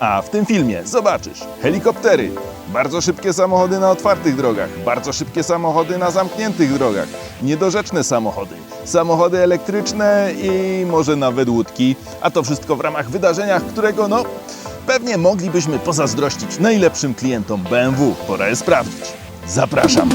A w tym filmie zobaczysz helikoptery, bardzo szybkie samochody na otwartych drogach, bardzo szybkie samochody na zamkniętych drogach, niedorzeczne samochody, samochody elektryczne i może nawet łódki. A to wszystko w ramach wydarzenia, którego no pewnie moglibyśmy pozazdrościć najlepszym klientom BMW. Pora je sprawdzić. Zapraszam.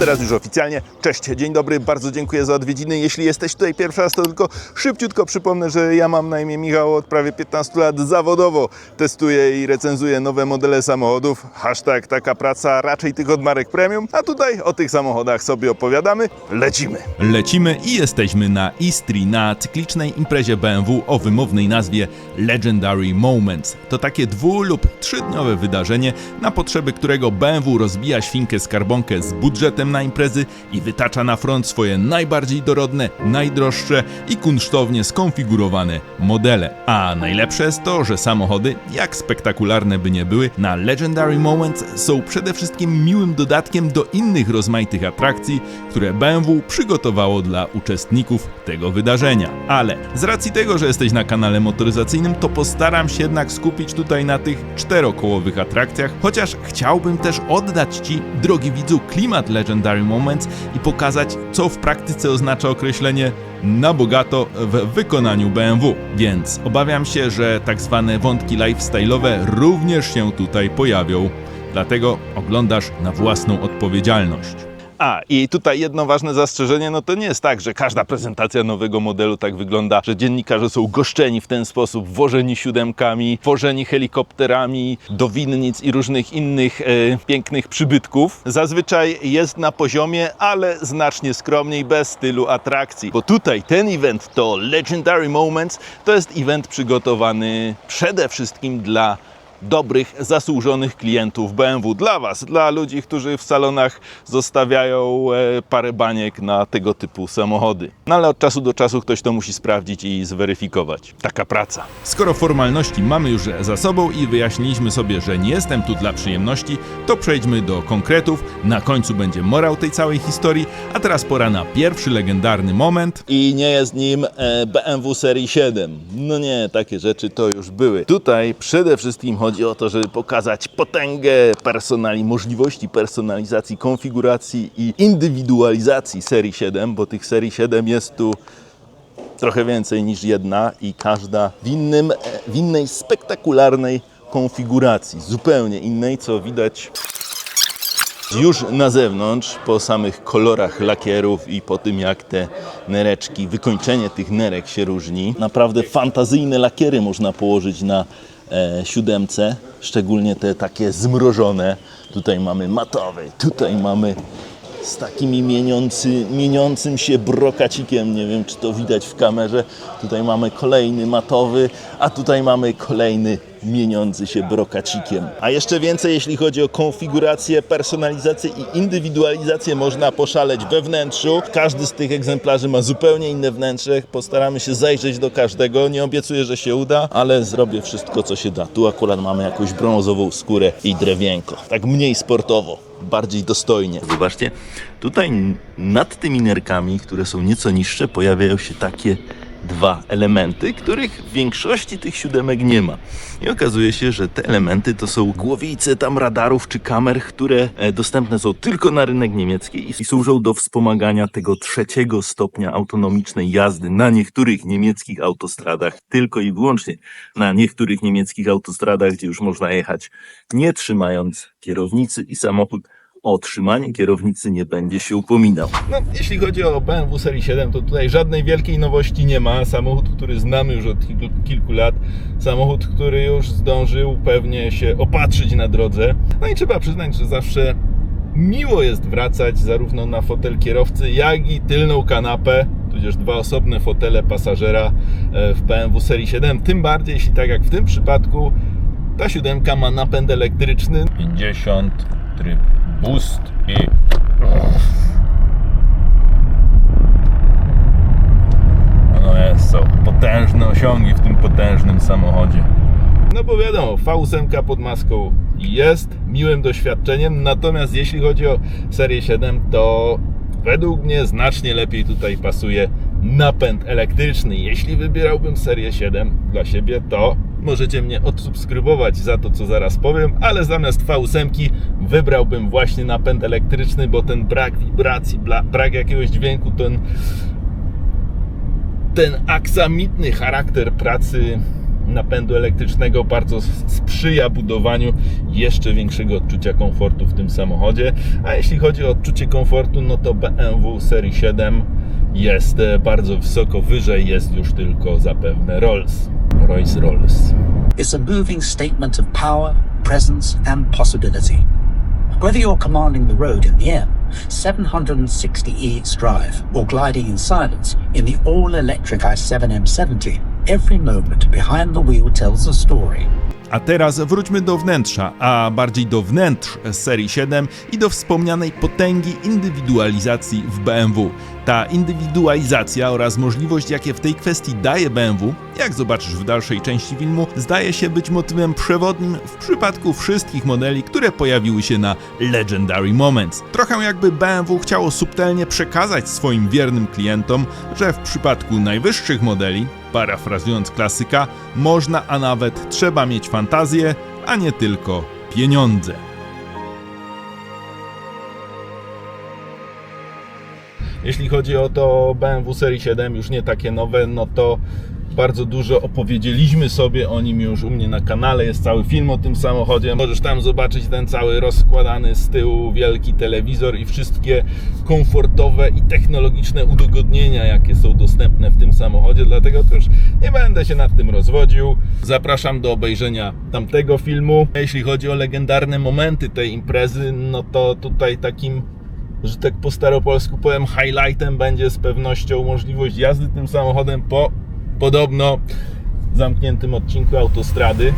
Teraz już oficjalnie. Cześć, dzień dobry, bardzo dziękuję za odwiedziny. Jeśli jesteś tutaj pierwszy raz, to tylko szybciutko przypomnę, że ja mam na imię Michał, od prawie 15 lat zawodowo testuję i recenzuję nowe modele samochodów. Hashtag taka praca, raczej tych od marek premium. A tutaj o tych samochodach sobie opowiadamy. Lecimy. Lecimy i jesteśmy na Istrii, na cyklicznej imprezie BMW o wymownej nazwie Legendary Moments. To takie dwu- lub trzydniowe wydarzenie, na potrzeby którego BMW rozbija świnkę skarbonkę z budżetem na imprezy i wytacza na front swoje najbardziej dorodne, najdroższe i kunsztownie skonfigurowane modele. A najlepsze jest to, że samochody, jak spektakularne by nie były, na Legendary Moments są przede wszystkim miłym dodatkiem do innych rozmaitych atrakcji, które BMW przygotowało dla uczestników tego wydarzenia. Ale z racji tego, że jesteś na kanale motoryzacyjnym, to postaram się jednak skupić tutaj na tych czterokołowych atrakcjach, chociaż chciałbym też oddać Ci, drogi widzu, klimat Legendary Moments i pokazać, co w praktyce oznacza określenie na bogato w wykonaniu BMW. Więc obawiam się, że tak zwane wątki lifestyle'owe również się tutaj pojawią. Dlatego oglądasz na własną odpowiedzialność. A, i tutaj jedno ważne zastrzeżenie, no to nie jest tak, że każda prezentacja nowego modelu tak wygląda, że dziennikarze są goszczeni w ten sposób, wożeni siódemkami, wożeni helikopterami do winnic i różnych innych e, pięknych przybytków. Zazwyczaj jest na poziomie, ale znacznie skromniej, bez stylu atrakcji. Bo tutaj ten event to Legendary Moments, to jest event przygotowany przede wszystkim dla dobrych, zasłużonych klientów BMW. Dla Was, dla ludzi, którzy w salonach zostawiają e, parę baniek na tego typu samochody. No ale od czasu do czasu ktoś to musi sprawdzić i zweryfikować. Taka praca. Skoro formalności mamy już za sobą i wyjaśniliśmy sobie, że nie jestem tu dla przyjemności, to przejdźmy do konkretów. Na końcu będzie morał tej całej historii, a teraz pora na pierwszy legendarny moment. I nie jest nim e, BMW serii 7. No nie, takie rzeczy to już były. Tutaj przede wszystkim chodzi o to, żeby pokazać potęgę personali, możliwości personalizacji, konfiguracji i indywidualizacji serii 7, bo tych serii 7 jest tu trochę więcej niż jedna i każda w, innym, w innej spektakularnej konfiguracji, zupełnie innej, co widać już na zewnątrz, po samych kolorach lakierów i po tym, jak te nereczki, wykończenie tych nerek się różni. Naprawdę fantazyjne lakiery można położyć na e, siódemce, szczególnie te takie zmrożone. Tutaj mamy matowy, tutaj mamy z takimi mieniący, mieniącym się brokacikiem. Nie wiem, czy to widać w kamerze. Tutaj mamy kolejny matowy, a tutaj mamy kolejny mieniący się brokacikiem. A jeszcze więcej, jeśli chodzi o konfigurację, personalizację i indywidualizację, można poszaleć we wnętrzu. Każdy z tych egzemplarzy ma zupełnie inne wnętrze. Postaramy się zajrzeć do każdego. Nie obiecuję, że się uda, ale zrobię wszystko, co się da. Tu akurat mamy jakąś brązową skórę i drewienko. Tak mniej sportowo, bardziej dostojnie. Zobaczcie, tutaj nad tymi nerkami, które są nieco niższe, pojawiają się takie dwa elementy, których w większości tych siódemek nie ma. I okazuje się, że te elementy to są głowice tam radarów czy kamer, które e, dostępne są tylko na rynek niemiecki i służą do wspomagania tego trzeciego stopnia autonomicznej jazdy na niektórych niemieckich autostradach, tylko i wyłącznie na niektórych niemieckich autostradach, gdzie już można jechać nie trzymając kierownicy i samochód o otrzymanie kierownicy nie będzie się upominał. No, jeśli chodzi o BMW serii 7, to tutaj żadnej wielkiej nowości nie ma. Samochód, który znamy już od kilku, kilku lat. Samochód, który już zdążył pewnie się opatrzyć na drodze. No i trzeba przyznać, że zawsze miło jest wracać zarówno na fotel kierowcy, jak i tylną kanapę, tudzież dwa osobne fotele pasażera e, w BMW serii 7. Tym bardziej, jeśli tak jak w tym przypadku, ta siódemka ma napęd elektryczny. 50 tryb boost i no jest, są potężne osiągi w tym potężnym samochodzie. No bo wiadomo, V8 pod maską jest miłym doświadczeniem, natomiast jeśli chodzi o serię 7, to według mnie znacznie lepiej tutaj pasuje napęd elektryczny. Jeśli wybierałbym serię 7 dla siebie, to możecie mnie odsubskrybować za to, co zaraz powiem, ale zamiast V8 wybrałbym właśnie napęd elektryczny, bo ten brak wibracji, brak jakiegoś dźwięku, ten ten aksamitny charakter pracy napędu elektrycznego bardzo sprzyja budowaniu jeszcze większego odczucia komfortu w tym samochodzie. A jeśli chodzi o odczucie komfortu, no to BMW serii 7 jest e, bardzo wysoko wyżej, jest już tylko zapewne Rolls, Royce It's a moving statement of power, presence, and possibility. Whether you're commanding the road in the air, 760 EX drive, or gliding in silence in the all electric i7 M70, every moment behind the wheel tells a story. A teraz wróćmy do wnętrza, a bardziej do wnętrz serii 7 i do wspomnianej potęgi indywidualizacji w BMW. Ta indywidualizacja oraz możliwość, jakie w tej kwestii daje BMW, jak zobaczysz w dalszej części filmu, zdaje się być motywem przewodnim w przypadku wszystkich modeli, które pojawiły się na Legendary Moments. Trochę jakby BMW chciało subtelnie przekazać swoim wiernym klientom, że w przypadku najwyższych modeli Parafrazując klasyka, można, a nawet trzeba mieć fantazję, a nie tylko pieniądze. Jeśli chodzi o to BMW serii 7, już nie takie nowe, no to bardzo dużo opowiedzieliśmy sobie o nim już u mnie na kanale. Jest cały film o tym samochodzie. Możesz tam zobaczyć ten cały rozkładany z tyłu wielki telewizor i wszystkie komfortowe i technologiczne udogodnienia, jakie są dostępne w tym samochodzie. Dlatego też nie będę się nad tym rozwodził. Zapraszam do obejrzenia tamtego filmu. Jeśli chodzi o legendarne momenty tej imprezy, no to tutaj takim że tak po staropolsku powiem, highlightem będzie z pewnością możliwość jazdy tym samochodem po podobno zamkniętym odcinku autostrady.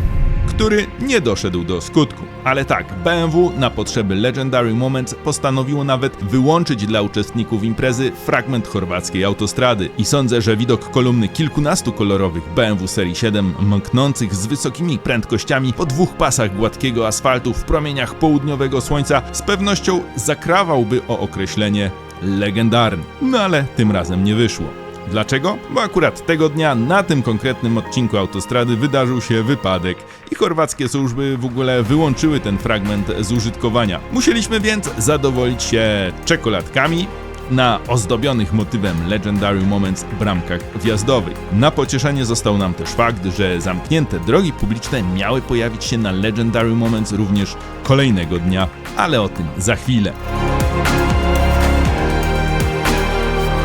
który nie doszedł do skutku. Ale tak, BMW na potrzeby Legendary Moments postanowiło nawet wyłączyć dla uczestników imprezy fragment chorwackiej autostrady. I sądzę, że widok kolumny kilkunastu kolorowych BMW serii 7 mknących z wysokimi prędkościami po dwóch pasach gładkiego asfaltu w promieniach południowego słońca z pewnością zakrawałby o określenie legendarny. No ale tym razem nie wyszło. Dlaczego? Bo akurat tego dnia na tym konkretnym odcinku autostrady wydarzył się wypadek i chorwackie służby w ogóle wyłączyły ten fragment z użytkowania. Musieliśmy więc zadowolić się czekoladkami na ozdobionych motywem Legendary Moments bramkach wjazdowych. Na pocieszenie został nam też fakt, że zamknięte drogi publiczne miały pojawić się na Legendary Moments również kolejnego dnia, ale o tym za chwilę.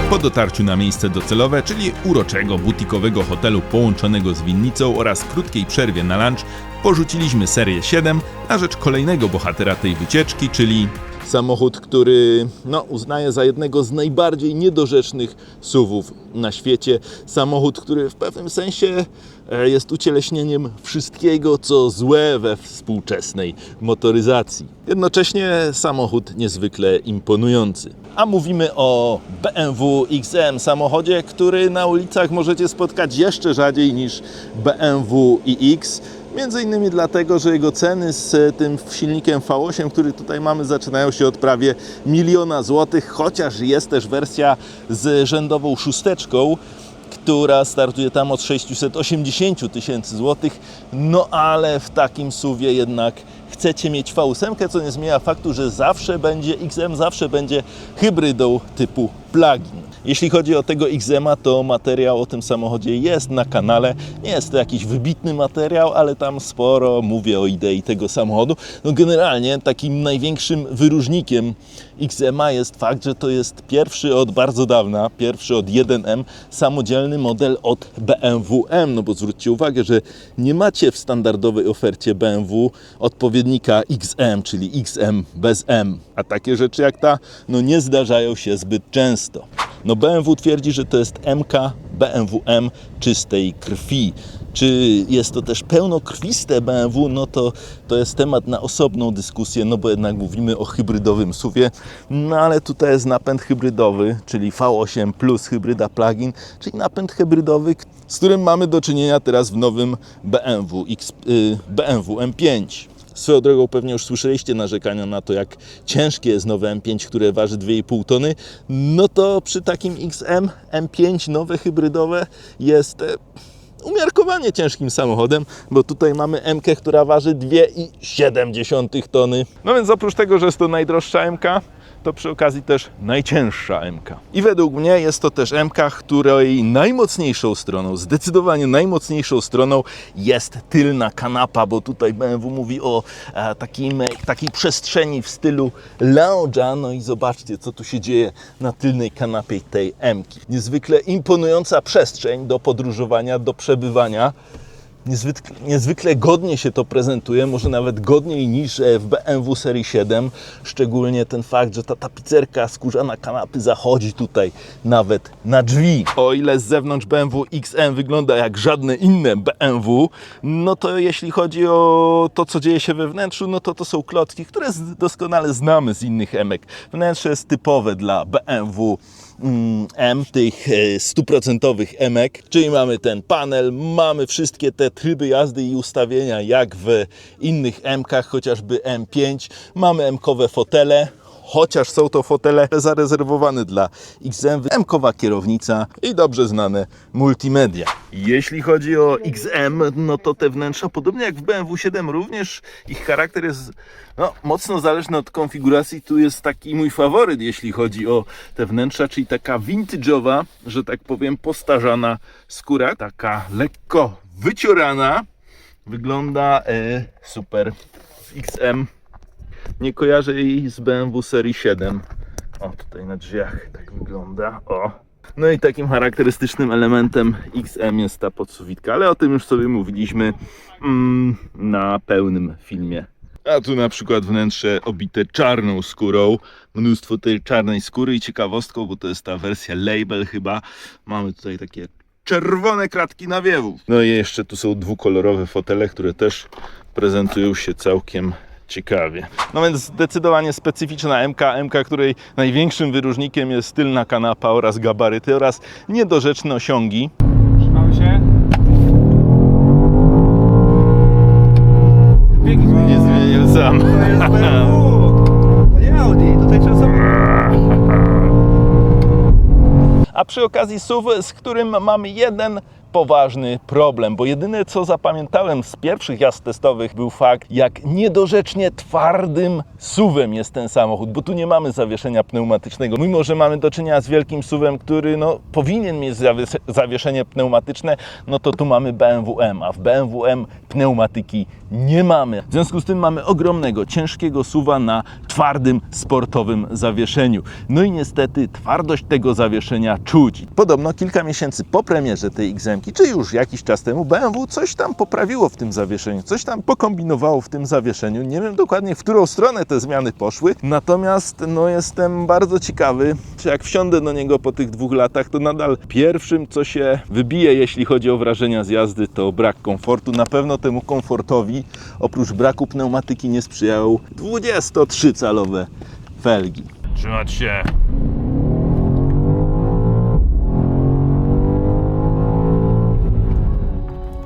Po dotarciu na miejsce docelowe, czyli uroczego butikowego hotelu połączonego z winnicą oraz krótkiej przerwie na lunch, porzuciliśmy serię 7 na rzecz kolejnego bohatera tej wycieczki, czyli Samochód, który no, uznaję za jednego z najbardziej niedorzecznych SUVów na świecie. Samochód, który w pewnym sensie e, jest ucieleśnieniem wszystkiego, co złe we współczesnej motoryzacji. Jednocześnie samochód niezwykle imponujący. A mówimy o BMW XM, samochodzie, który na ulicach możecie spotkać jeszcze rzadziej niż BMW iX. Między innymi dlatego, że jego ceny z tym silnikiem V8, który tutaj mamy, zaczynają się od prawie miliona złotych, chociaż jest też wersja z rzędową szósteczką, która startuje tam od 680 tysięcy złotych. No ale w takim suwie jednak chcecie mieć V8, co nie zmienia faktu, że zawsze będzie XM, zawsze będzie hybrydą typu plug-in. Jeśli chodzi o tego XM-a, to materiał o tym samochodzie jest na kanale. Nie jest to jakiś wybitny materiał, ale tam sporo mówię o idei tego samochodu. No generalnie takim największym wyróżnikiem XM-a jest fakt, że to jest pierwszy od bardzo dawna, pierwszy od 1M samodzielny model od BMW M. No bo zwróćcie uwagę, że nie macie w standardowej ofercie BMW odpowiednika XM, czyli XM bez M. A takie rzeczy jak ta, no nie zdarzają się zbyt często. No BMW twierdzi, że to jest MK BMW M czystej krwi. Czy jest to też pełnokrwiste BMW, no to to jest temat na osobną dyskusję, no bo jednak mówimy o hybrydowym SUVie, no ale tutaj jest napęd hybrydowy, czyli V8 plus hybryda plug-in, czyli napęd hybrydowy, z którym mamy do czynienia teraz w nowym BMW, X, y, BMW M5. Swoją drogą pewnie już słyszeliście narzekania na to, jak ciężkie jest nowe M5, które waży 2,5 tony. No to przy takim XM M5 nowe hybrydowe jest e, umiarkowanie ciężkim samochodem, bo tutaj mamy M, która waży 2,7 tony. No więc oprócz tego, że jest to najdroższa MK, to przy okazji też najcięższa MK. I według mnie jest to też MK, której najmocniejszą stroną, zdecydowanie najmocniejszą stroną jest tylna kanapa, bo tutaj BMW mówi o e, takim, takiej przestrzeni w stylu lounge'a. No i zobaczcie, co tu się dzieje na tylnej kanapie tej M-ki. Niezwykle imponująca przestrzeń do podróżowania, do przebywania. Niezwykle, niezwykle godnie się to prezentuje, może nawet godniej niż e, w BMW serii 7. Szczególnie ten fakt, że ta tapicerka skórzana kanapy zachodzi tutaj nawet na drzwi. O ile z zewnątrz BMW XM wygląda jak żadne inne BMW, no to jeśli chodzi o to, co dzieje się we wnętrzu, no to to są klocki, które doskonale znamy z innych emek. Wnętrze jest typowe dla BMW M, tych e, stuprocentowych emek, czyli mamy ten panel, mamy wszystkie te tryby jazdy i ustawienia jak w innych M-kach, chociażby M5, mamy M-kowe fotele, chociaż są to fotele zarezerwowane dla XM, M-kowa kierownica i dobrze znane multimedia. Jeśli chodzi o XM, no to te wnętrza, podobnie jak w BMW 7 również, ich charakter jest no, mocno zależny od konfiguracji. Tu jest taki mój faworyt, jeśli chodzi o te wnętrza, czyli taka vintage'owa, że tak powiem, postarzana skóra, taka lekko wyciorana. Wygląda e, super w XM. Nie kojarzę jej z BMW serii 7. O, tutaj na drzwiach tak wygląda. O. No i takim charakterystycznym elementem XM jest ta podsuwitka, ale o tym już sobie mówiliśmy mm, na pełnym filmie. A tu na przykład wnętrze obite czarną skórą, mnóstwo tej czarnej skóry i ciekawostką, bo to jest ta wersja label chyba, mamy tutaj takie czerwone kratki nawiewów. No i jeszcze tu są dwukolorowe fotele, które też prezentują się całkiem ciekawie. No więc zdecydowanie specyficzna MK, MK, której największym wyróżnikiem jest tylna kanapa oraz gabaryty oraz niedorzeczne osiągi. Trzymamy się. Biegi. Nie zmienił sam. To jest BMW. To nie Audi, tutaj trzeba sobie... A przy okazji SUV, z którym mamy jeden poważny problem, bo jedyne co zapamiętałem z pierwszych jazd testowych był fakt, jak niedorzecznie twardym suwem jest ten samochód, bo tu nie mamy zawieszenia pneumatycznego. Mimo, że mamy do czynienia z wielkim suwem, który no, powinien mieć zawies- zawieszenie pneumatyczne, no to tu mamy BMW M, a w BMW M pneumatyki nie mamy. W związku z tym mamy ogromnego, ciężkiego suwa na twardym, sportowym zawieszeniu. No i niestety twardość tego zawieszenia czuć. Podobno kilka miesięcy po premierze tej XM, czy już jakiś czas temu, BMW coś tam poprawiło w tym zawieszeniu, coś tam pokombinowało w tym zawieszeniu. Nie wiem dokładnie, w którą stronę te zmiany poszły, natomiast no, jestem bardzo ciekawy, czy jak wsiądę do niego po tych dwóch latach, to nadal pierwszym, co się wybije, jeśli chodzi o wrażenia z jazdy, to brak komfortu. Na pewno temu komfortowi, oprócz braku pneumatyki, nie sprzyjają 23-calowe felgi. Trzymać się.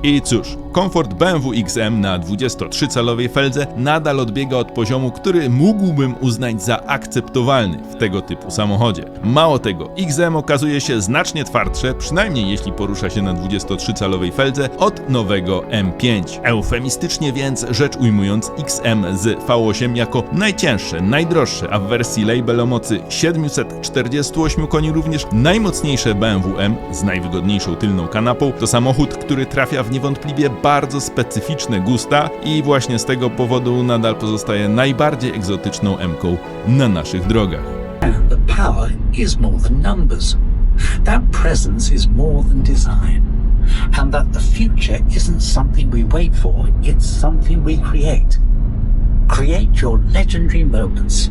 I cóż, komfort BMW XM na 23-calowej feldze nadal odbiega od poziomu, który mógłbym uznać za akceptowalny w tego typu samochodzie. Mało tego, XM okazuje się znacznie twardsze, przynajmniej jeśli porusza się na 23-calowej feldze, od nowego M5. Eufemistycznie więc rzecz ujmując, XM z V8 jako najcięższe, najdroższe, a w wersji label o mocy 748 koni również najmocniejsze BMW M z najwygodniejszą tylną kanapą, to samochód, który trafia w niewątpliwie bardzo specyficzne gusta i właśnie z tego powodu nadal pozostaje najbardziej egzotyczną M-ką na naszych drogach. And that power is more than numbers. That presence is more than design. And that the future isn't something we wait for, it's something we create. Create your legendary moments.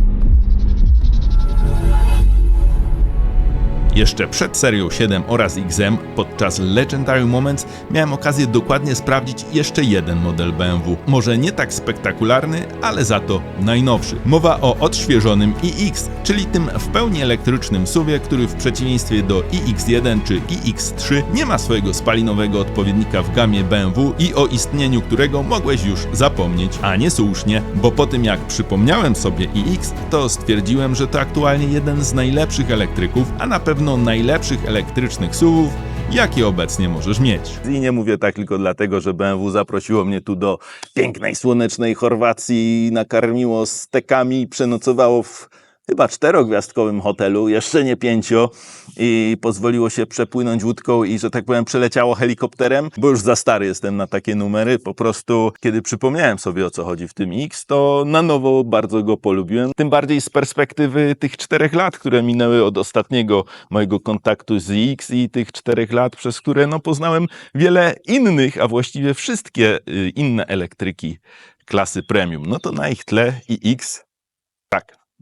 Jeszcze przed serią 7 oraz XM podczas Legendary Moments miałem okazję dokładnie sprawdzić jeszcze jeden model BMW. Może nie tak spektakularny, ale za to najnowszy. Mowa o odświeżonym iX, czyli tym w pełni elektrycznym SUVie, który w przeciwieństwie do iX1 czy iX3 nie ma swojego spalinowego odpowiednika w gamie BMW i o istnieniu którego mogłeś już zapomnieć, a nie słusznie, bo po tym jak przypomniałem sobie iX, to stwierdziłem, że to aktualnie jeden z najlepszych elektryków, a na pewno najlepszych elektrycznych SUVów, jakie obecnie możesz mieć. I nie mówię tak tylko dlatego, że BMW zaprosiło mnie tu do pięknej, słonecznej Chorwacji, nakarmiło stekami, przenocowało w chyba czterogwiazdkowym hotelu, jeszcze nie pięcio i pozwoliło się przepłynąć łódką i, że tak powiem, przeleciało helikopterem, bo już za stary jestem na takie numery. Po prostu, kiedy przypomniałem sobie, o co chodzi w tym X, to na nowo bardzo go polubiłem. Tym bardziej z perspektywy tych czterech lat, które minęły od ostatniego mojego kontaktu z X i tych czterech lat, przez które no, poznałem wiele innych, a właściwie wszystkie y, inne elektryki klasy premium. No to na ich tle i X,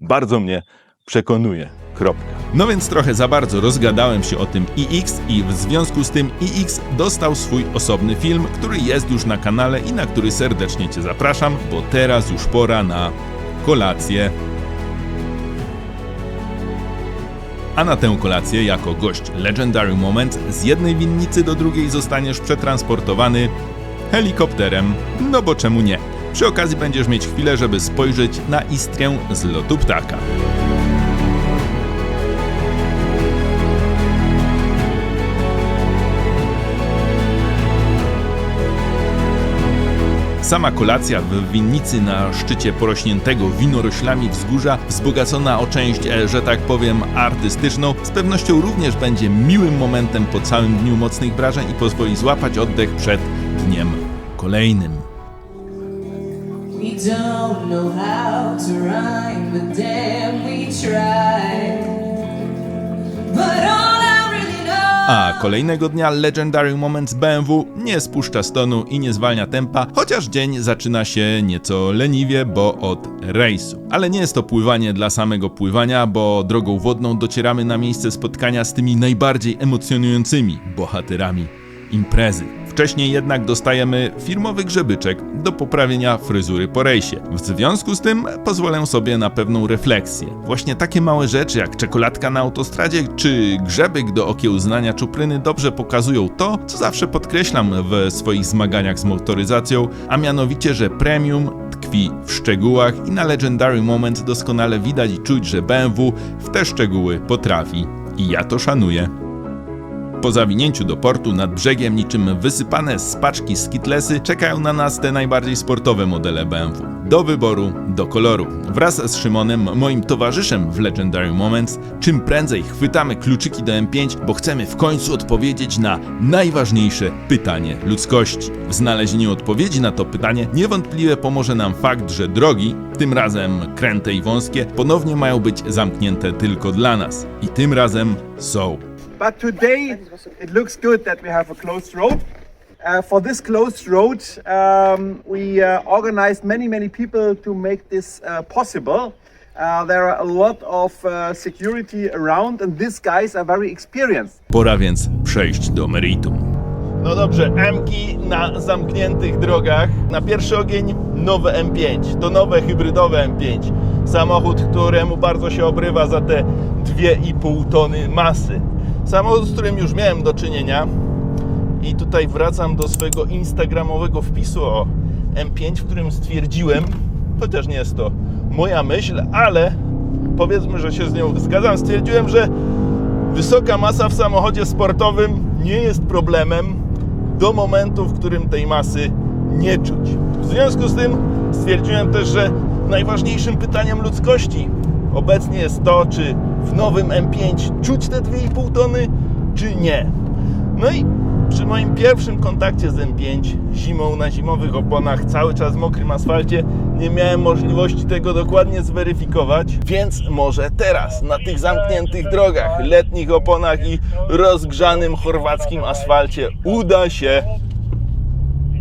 bardzo mnie przekonuje. Kropka. No więc trochę za bardzo rozgadałem się o tym iX i w związku z tym iX dostał swój osobny film, który jest już na kanale i na który serdecznie Cię zapraszam, bo teraz już pora na kolację. A na tę kolację, jako gość Legendary Moment, z jednej winnicy do drugiej zostaniesz przetransportowany helikopterem. No bo czemu nie? Przy okazji będziesz mieć chwilę, żeby spojrzeć na Istrię z lotu ptaka. Sama kolacja w winnicy na szczycie porośniętego winoroślami wzgórza, wzbogacona o część, e, że tak powiem, artystyczną, z pewnością również będzie miłym momentem po całym dniu mocnych wrażeń i pozwoli złapać oddech przed dniem kolejnym. We don't know how to rhyme, but damn, we try. But all. A kolejnego dnia Legendary Moments BMW nie spuszcza stonu i nie zwalnia tempa, chociaż dzień zaczyna się nieco leniwie, bo od rejsu. Ale nie jest to pływanie dla samego pływania, bo drogą wodną docieramy na miejsce spotkania z tymi najbardziej emocjonującymi bohaterami imprezy. Wcześniej jednak dostajemy firmowy grzebyczek do poprawienia fryzury po rejsie. W związku z tym pozwolę sobie na pewną refleksję. Właśnie takie małe rzeczy jak czekoladka na autostradzie czy grzebyk do okiełznania czupryny dobrze pokazują to, co zawsze podkreślam w swoich zmaganiach z motoryzacją, a mianowicie, że premium tkwi w szczegółach i na Legendary Moment doskonale widać i czuć, że BMW w te szczegóły potrafi. I ja to szanuję. Po zawinięciu do portu nad brzegiem, niczym wysypane z paczki skitlesy, czekają na nas te najbardziej sportowe modele BMW. Do wyboru, do koloru. Wraz z Szymonem, moim towarzyszem w Legendary Moments, czym prędzej chwytamy kluczyki do M5, bo chcemy w końcu odpowiedzieć na najważniejsze pytanie ludzkości. W znalezieniu odpowiedzi na to pytanie niewątpliwie pomoże nam fakt, że drogi, tym razem kręte i wąskie, ponownie mają być zamknięte tylko dla nas. I tym razem są. But today it looks good that we have a closed road. Uh, for this closed road, um, we uh, organized many, many people to make this uh, possible. Uh, there are a lot of uh, security around, and these guys are very experienced. Pora więc przejść do meritum. No dobrze, M-ki na zamkniętych drogach. Na pierwszy ogień nowe M5. To nowe hybrydowe M5. Samochód, któremu bardzo się obrywa za te 2,5 tony masy. Samochód, z którym już miałem do czynienia. I tutaj wracam do swojego instagramowego wpisu o M5, w którym stwierdziłem, chociaż nie jest to moja myśl, ale powiedzmy, że się z nią zgadzam, stwierdziłem, że Wysoka masa w samochodzie sportowym nie jest problemem do momentu, w którym tej masy nie czuć. W związku z tym stwierdziłem też, że najważniejszym pytaniem ludzkości obecnie jest to, czy w nowym M5 czuć te 2,5 tony, czy nie. No i przy moim pierwszym kontakcie z M5 zimą na zimowych oponach, cały czas mokrym asfalcie, nie miałem możliwości tego dokładnie zweryfikować, więc może teraz na tych zamkniętych drogach, letnich oponach i rozgrzanym chorwackim asfalcie uda się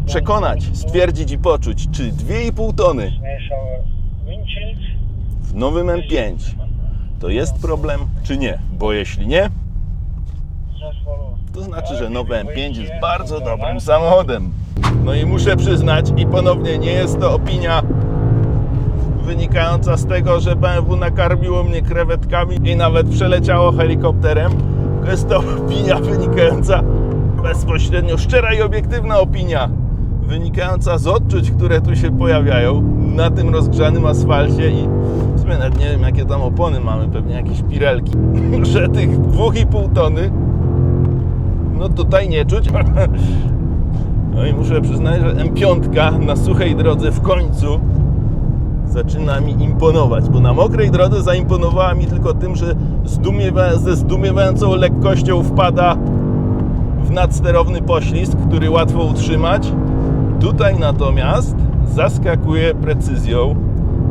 przekonać, stwierdzić i poczuć, czy 2,5 tony w nowym M5 to jest problem, czy nie. Bo jeśli nie, To znaczy, że nowy M5 jest bardzo dobrym samochodem. No i muszę przyznać, i ponownie nie jest to opinia wynikająca z tego, że BMW nakarmiło mnie krewetkami i nawet przeleciało helikopterem. Jest to opinia wynikająca bezpośrednio, szczera i obiektywna opinia wynikająca z odczuć, które tu się pojawiają na tym rozgrzanym asfalcie i sumie nawet nie wiem jakie tam opony mamy, pewnie jakieś pirelki, że tych 2,5 tony no tutaj nie czuć. No i muszę przyznać, że M5 na suchej drodze w końcu zaczyna mi imponować, bo na mokrej drodze zaimponowała mi tylko tym, że zdumiewa, ze zdumiewającą lekkością wpada w nadsterowny poślizg, który łatwo utrzymać. Tutaj natomiast zaskakuje precyzją,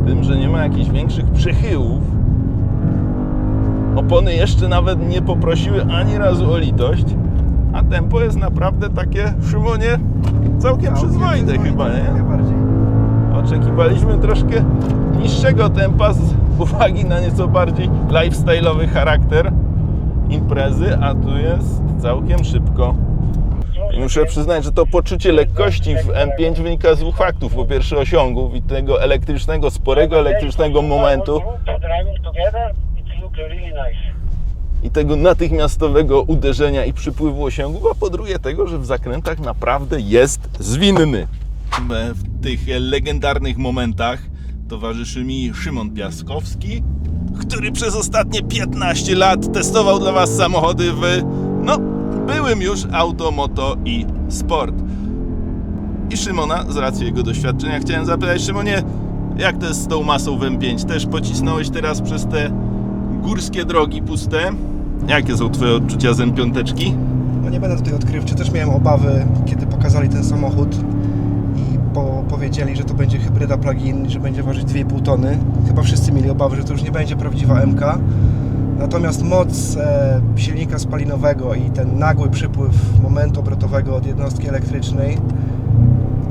tym, że nie ma jakichś większych przechyłów. Opony jeszcze nawet nie poprosiły ani razu o litość, a tempo jest naprawdę takie, Szymonie, całkiem przyzwoite chyba, nie? Oczekiwaliśmy troszkę niższego tempa z uwagi na nieco bardziej lifestyle'owy charakter imprezy, a tu jest całkiem szybko. Muszę przyznać, że to poczucie lekkości w M5 wynika z dwóch faktów. Po pierwsze osiągów i tego elektrycznego, sporego elektrycznego momentu i tego natychmiastowego uderzenia i przypływu osiągów, a po drugie tego, że w zakrętach naprawdę jest zwinny. W tych legendarnych momentach towarzyszy mi Szymon Piaskowski, który przez ostatnie 15 lat testował dla Was samochody w, no, byłym już auto, moto i sport. I Szymona, z racji jego doświadczenia, chciałem zapytać, Szymonie, jak to jest z tą masą w M5? Też pocisnąłeś teraz przez te górskie drogi puste? Jakie są Twoje odczucia z M5? No nie będę tutaj odkrywczy, też miałem obawy, kiedy pokazali ten samochód i po, powiedzieli, że to będzie hybryda plug-in, że będzie ważyć 2,5 tony. Chyba wszyscy mieli obawy, że to już nie będzie prawdziwa MK. Natomiast moc e, silnika spalinowego i ten nagły przypływ momentu obrotowego od jednostki elektrycznej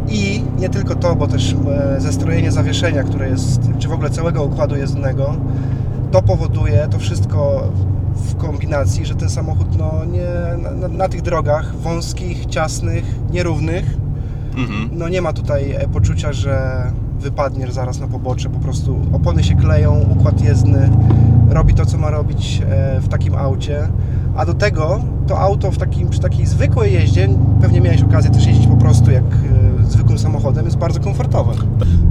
i nie tylko to, bo też e, zestrojenie zawieszenia, które jest, czy w ogóle całego układu jezdnego, to powoduje to wszystko w kombinacji, że ten samochód no, nie, na, na, tych drogach wąskich, ciasnych, nierównych, no nie ma tutaj e, poczucia, że wypadniesz zaraz na pobocze, po prostu opony się kleją, układ jezdny robi to, co ma robić e, w takim aucie, a do tego to auto w takim, przy takiej zwykłej jeździe, pewnie miałeś okazję też jeździć po prostu jak e, zwykłym samochodem, jest bardzo komfortowe.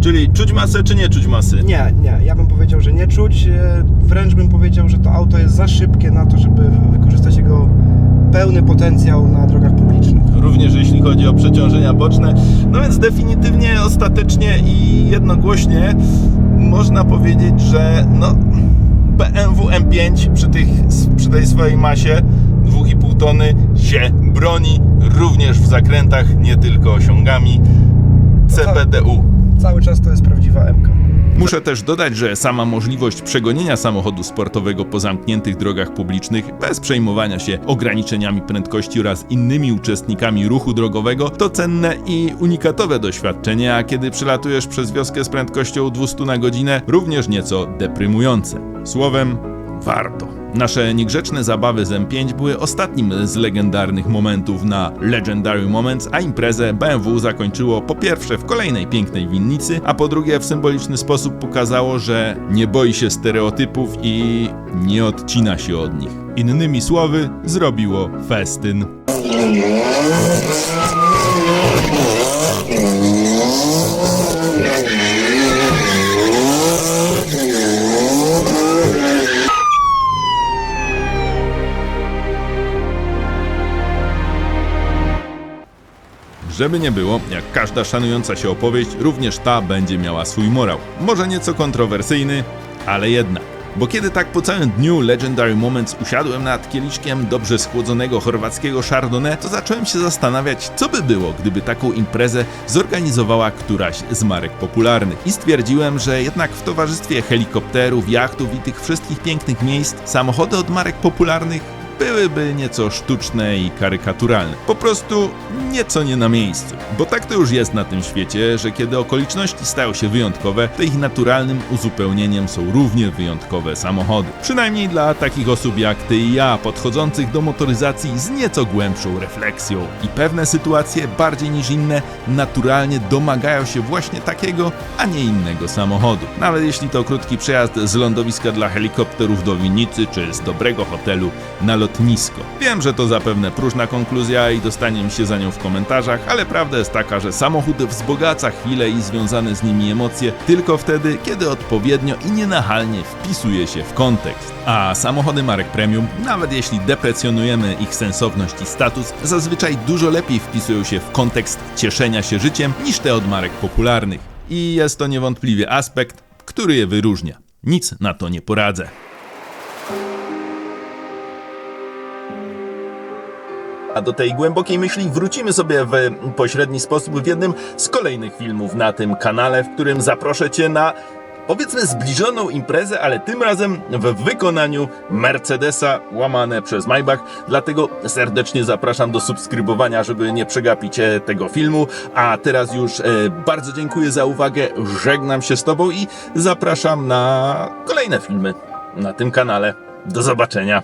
Czyli czuć masę czy nie czuć masy? Nie, nie, ja bym powiedział, że nie czuć, e, wręcz bym powiedział, że to auto jest za szybkie na to, żeby wykorzystać jego pełny potencjał na drogach publicznych. Również jeśli chodzi o przeciążenia boczne. No więc definitywnie, ostatecznie i jednogłośnie można powiedzieć, że no, BMW M5 przy, tych, przy tej swojej masie 2,5 tony się broni również w zakrętach, nie tylko osiągami CPDU. Cały czas to jest prawdziwa MK. Muszę też dodać, że sama możliwość przegonienia samochodu sportowego po zamkniętych drogach publicznych bez przejmowania się ograniczeniami prędkości oraz innymi uczestnikami ruchu drogowego to cenne i unikatowe doświadczenie, a kiedy przelatujesz przez wioskę z prędkością 200 na godzinę, również nieco deprymujące. Słowem, warto. Nasze niegrzeczne zabawy z M5 były ostatnim z legendarnych momentów na Legendary Moments, a imprezę BMW zakończyło po pierwsze w kolejnej pięknej winnicy, a po drugie w symboliczny sposób pokazało, że nie boi się stereotypów i nie odcina się od nich. Innymi słowy, zrobiło festyn. Żeby nie było, jak każda szanująca się opowieść, również ta będzie miała swój morał. Może nieco kontrowersyjny, ale jednak. Bo kiedy tak po całym dniu Legendary Moments usiadłem nad kieliszkiem dobrze schłodzonego chorwackiego Chardonnay, to zacząłem się zastanawiać, co by było, gdyby taką imprezę zorganizowała któraś z marek popularnych. I stwierdziłem, że jednak w towarzystwie helikopterów, jachtów i tych wszystkich pięknych miejsc, samochody od marek popularnych byłyby nieco sztuczne i karykaturalne. Po prostu nieco nie na miejscu. Bo tak to już jest na tym świecie, że kiedy okoliczności stają się wyjątkowe, to ich naturalnym uzupełnieniem są równie wyjątkowe samochody. Przynajmniej dla takich osób jak ty i ja, podchodzących do motoryzacji z nieco głębszą refleksją. I pewne sytuacje, bardziej niż inne, naturalnie domagają się właśnie takiego, a nie innego samochodu. Nawet jeśli to krótki przejazd z lądowiska dla helikopterów do winnicy, czy z dobrego hotelu na lotnisko. Wiem, że to zapewne próżna konkluzja i dostanie mi się za nią w komentarzach, ale prawda jest taka, że samochód wzbogaca chwile i związane z nimi emocje tylko wtedy, kiedy odpowiednio i nienachalnie wpisuje się w kontekst. A samochody marek premium, nawet jeśli deprecjonujemy ich sensowność i status, zazwyczaj dużo lepiej wpisują się w kontekst cieszenia się życiem niż te od marek popularnych. I jest to niewątpliwie aspekt, który je wyróżnia. Nic na to nie poradzę. A do tej głębokiej myśli wrócimy sobie w pośredni sposób w jednym z kolejnych filmów na tym kanale, w którym zaproszę Cię na powiedzmy zbliżoną imprezę, ale tym razem w wykonaniu Mercedesa łamane przez Maybach. Dlatego serdecznie zapraszam do subskrybowania, żeby nie przegapić e, tego filmu. A teraz już e, bardzo dziękuję za uwagę, żegnam się z Tobą i zapraszam na kolejne filmy na tym kanale. Do zobaczenia.